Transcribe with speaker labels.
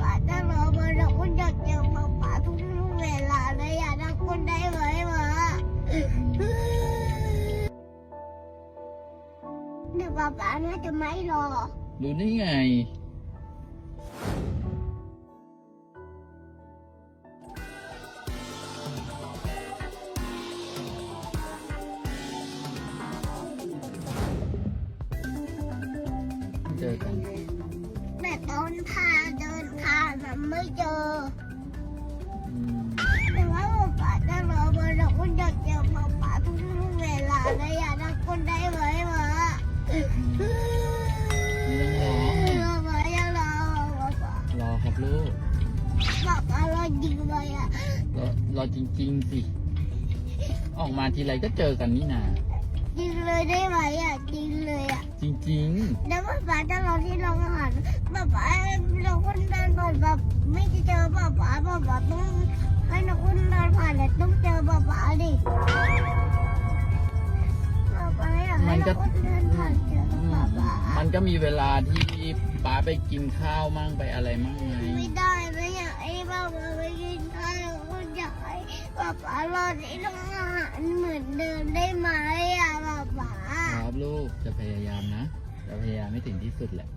Speaker 1: ป๊าจะรอมาเราก็อยากเจอป๊าป๊าทุกเวลาเลยอยากรักคนได้ไหมวะเดี๋ยวป๊าป๊าน่าจะไม่รอ
Speaker 2: รู้ได้ไง เจอกัน
Speaker 1: แต่ตอนพาเดิน ผ่านมันไม่เจอ
Speaker 2: อืม
Speaker 1: แต่ว่าป๊าป๊าจะรอมาเราก็อยากเจอป๊าป๊าทุกเวลาเลยอยากรักคนได้ไหมวะ
Speaker 2: ไม่ต้องร้อง
Speaker 1: รอมาอย่ารอป๊าป๊าร
Speaker 2: อครับลูก
Speaker 1: ป๊าป๊ารอจริงเลยอะ
Speaker 2: รอรอจริง ๆ สิ ออกมาทีไรก็เจอกันนี่นา
Speaker 1: จริงเลยได้ไหมอะจริงเลยอะ
Speaker 2: จริง
Speaker 1: แล้วป๊าป๊าจะรอที่โรงอาหารป๊าป๊าเราคนเดินผ่าน ป๊าป๊าป๊าป๊าต้องให้เราคนเดินผ่านแล้วต้องเจอป๊าป๊าดิป๊าป๊าอยากให้เราคนเดินผ่านเจอ
Speaker 2: ๆอืม
Speaker 1: ป๊าป๊า
Speaker 2: มันก็มีเวลาที่ป้าไปกินข้าวมั่งไปอะไรมั่งไง
Speaker 1: ไม่ได้ไม่อยากให้ป๊าป๊าไปกินข้าวคนอยากให้ป๊าป๊ารอที่โรงอาหารเหมือนเดิมได้ไหมอะป๊าป๊า
Speaker 2: ครับลูกจะพยายามนะจะพยายามให้ถึงที่สุดแหละ